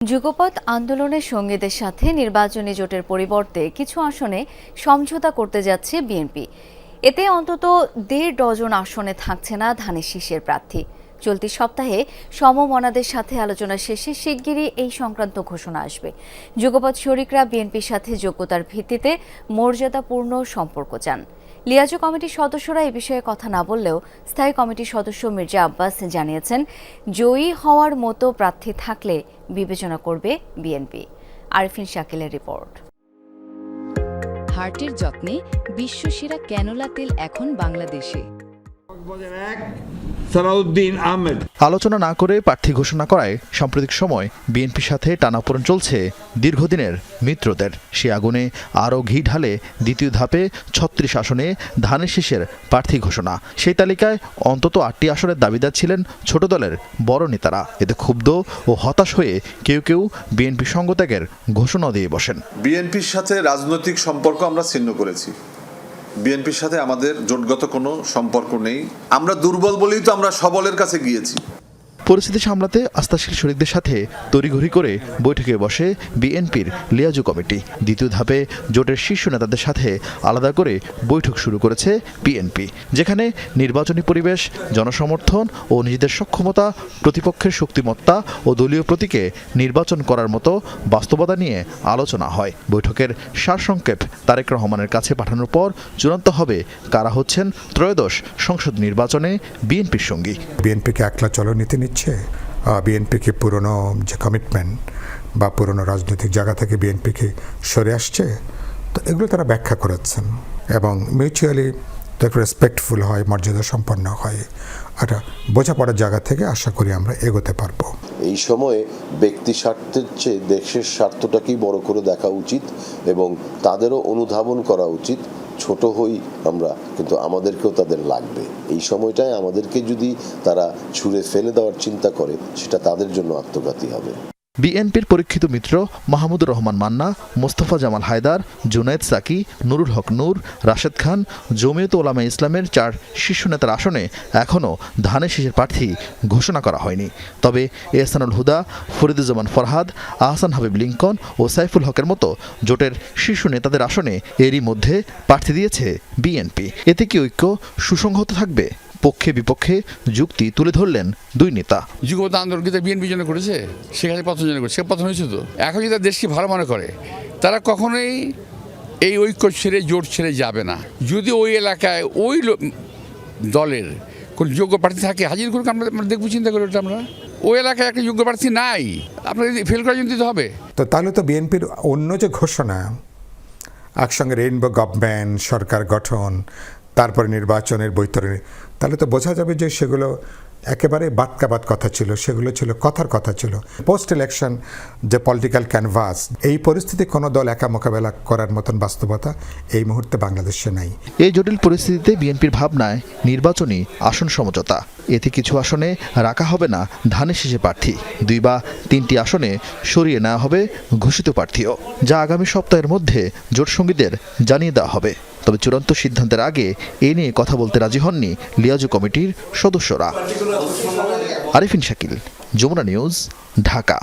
যুগপৎ আন্দোলনের সঙ্গীদের সাথে নির্বাচনী জোটের পরিবর্তে কিছু আসনে সমঝোতা করতে যাচ্ছে বিএনপি। এতে অন্তত দেড় ডজন আসনে থাকছে না ধানের শীষের প্রার্থী। চলতি সপ্তাহে সমমনাদের সাথে আলোচনা শেষে শিগগিরই এই সংক্রান্ত ঘোষণা আসবে। যুগপৎ শরিকরা বিএনপির সাথে যোগ্যতার ভিত্তিতে মর্যাদাপূর্ণ সম্পর্ক চান। লিয়াজো কমিটির সদস্যরা এ বিষয়ে কথা না বললেও স্থায়ী কমিটির সদস্য মির্জা আব্বাস জানিয়েছেন জয়ী হওয়ার মতো প্রার্থী থাকলে বিবেচনা করবে বিএনপি। আরফিন শাকিলের রিপোর্ট। হার্টের যত্নে বিশ্বসেরা ক্যানোলা তেল এখন বাংলাদেশে। সালাউদ্দিন আহমেদ। আলোচনা না করে প্রার্থী ঘোষণা করায় সাম্প্রতিক সময় বিএনপির সাথে টানাপোড়েন চলছে দীর্ঘদিনের মিত্রদের। সে আগুনে আরও ঘি ঢালে দ্বিতীয় ধাপে ছত্রিশ আসনে ধানের শীষের প্রার্থী ঘোষণা। সেই তালিকায় অন্তত আটটি আসনের দাবিদার ছিলেন ছোট দলের বড় নেতারা। এতে ক্ষুব্ধ ও হতাশ হয়ে কেউ কেউ বিএনপি সঙ্গত্যাগের ঘোষণা দিয়ে বসেন। বিএনপির সাথে রাজনৈতিক সম্পর্ক আমরা ছিন্ন করেছি। বিএনপির সাথে আমাদের জোটগত কোনো সম্পর্ক নেই। আমরা দুর্বল বলেই তো আমরা সবলের কাছে গিয়েছি। পরিস্থিতি সামলাতে আস্থাশীল শরিকদের সাথে তড়িঘড়ি করে বৈঠকে বসে বিএনপির লিয়াজু কমিটি। দ্বিতীয় ধাপে জোটের শীর্ষ নেতাদের সাথে আলাদা করে বৈঠক শুরু করেছে বিএনপি, যেখানে নির্বাচনী পরিবেশ, জনসমর্থন ও নিজেদের সক্ষমতা, প্রতিপক্ষের শক্তিমত্তা ও দলীয় প্রতীকে নির্বাচন করার মতো বাস্তবতা নিয়ে আলোচনা হয়। বৈঠকের সারসংক্ষেপ তারেক রহমানের কাছে পাঠানোর পর চূড়ান্ত হবে কারা হচ্ছেন ত্রয়োদশ সংসদ নির্বাচনে বিএনপির সঙ্গী। বিএনপিকে একলা চলনীতি নিচ্ছে বিএনপিকে পুরনো যে কমিটমেন্ট বা পুরনো রাজনৈতিক জায়গা থেকে বিএনপিকে সরে আসছে, তো এগুলো তারা ব্যাখ্যা করেছেন এবং মিউচুয়ালি একটু রেসপেক্টফুল হয় মর্যাদা সম্পন্ন হয়। একটা বোঝাপড়ার জায়গা থেকে আশা করি আমরা এগোতে পারব। এই সময়ে ব্যক্তি স্বার্থের চেয়ে দেশের স্বার্থটাকেই বড় করে দেখা উচিত এবং তাদেরও অনুধাবন করা উচিত। ছোট হই আমরা, কিন্তু আমাদেরকেও তাদের লাগবে। এই সময়টায় আমাদেরকে যদি তারা ছুঁড়ে ফেলে দেওয়ার চিন্তা করে, সেটা তাদের জন্য আত্মঘাতী হবে। বিএনপির পরীক্ষিত মিত্র মাহমুদুর রহমান মান্না, মোস্তফা জামাল হায়দার, জুনায়েদ সাকি, নুরুল হক নূর, রাশেদ খান, জমিয়ত ওলামা ইসলামের চার শীর্ষ নেতার আসনে এখনও ধানের শীষের প্রার্থী ঘোষণা করা হয়নি। তবে এহসানুল হুদা, ফরিদুজ্জামান ফরহাদ, আহসান হাবিব লিঙ্কন ও সাইফুল হকের মতো জোটের শীর্ষ নেতাদের আসনে এরই মধ্যে প্রার্থী দিয়েছে বিএনপি। এতে কি ঐক্য সুসংহত থাকবে? পক্ষে বিপক্ষে যুক্তি তুলে ধরলেন দুই নেতা। যুগপথ আন্দোলন কিন্তু বিএনপি জন্য করেছে? সেখানে পতন জন্য করেছে। সে পতন হয়েছে তো? এখন যদি দেশকে ভালো মনে করে তারা কখনোই এই ঐক্য ছেড়ে জোট ছেড়ে যাবে না। যদি ওই এলাকায় ওই দলের কোন যোগ্য প্রার্থী থাকে হাজির করুক আমরা আমরা দেখব চিন্তা করে ওটা আমরা। ওই এলাকায় একটা যোগ্য প্রার্থী নাই। আপনাকে ফেল করার জন্য দিতে হবে। তো তাহলে তো বিএনপির অন্য যে ঘোষণা একসঙ্গে রেইনবো গভর্নমেন্ট সরকার গঠন তারপরে নির্বাচনের বৈতরণী। তাহলে তো বোঝা যাবে যে সেগুলো একেবারে বাদকাবাদ কথা ছিল, সেগুলো ছিল কথার কথা ছিল। পোস্ট ইলেকশন যে পলিটিক্যাল ক্যানভাস এই পরিস্থিতি কোনো দল একা মোকাবেলা করার মতন বাস্তবতা এই মুহূর্তে বাংলাদেশে নাই। এই জটিল পরিস্থিতিতে বিএনপির ভাবনায় নির্বাচনী আসন সমঝোতা। এতে কিছু আসনে রাখা হবে না ধানের শীষে প্রার্থী। দুই বা তিনটি আসনে সরিয়ে নেওয়া হবে ঘোষিত প্রার্থীও। যা আগামী সপ্তাহের মধ্যে জোটসঙ্গীদের জানিয়ে দেওয়া হবে। তবে চূড়ান্ত সিদ্ধান্তের আগে এ নিয়ে কথা বলতে রাজি হননি লিয়াজু কমিটির সদস্যরা। আরিফিন শাকিল, যমুনা নিউজ, ঢাকা।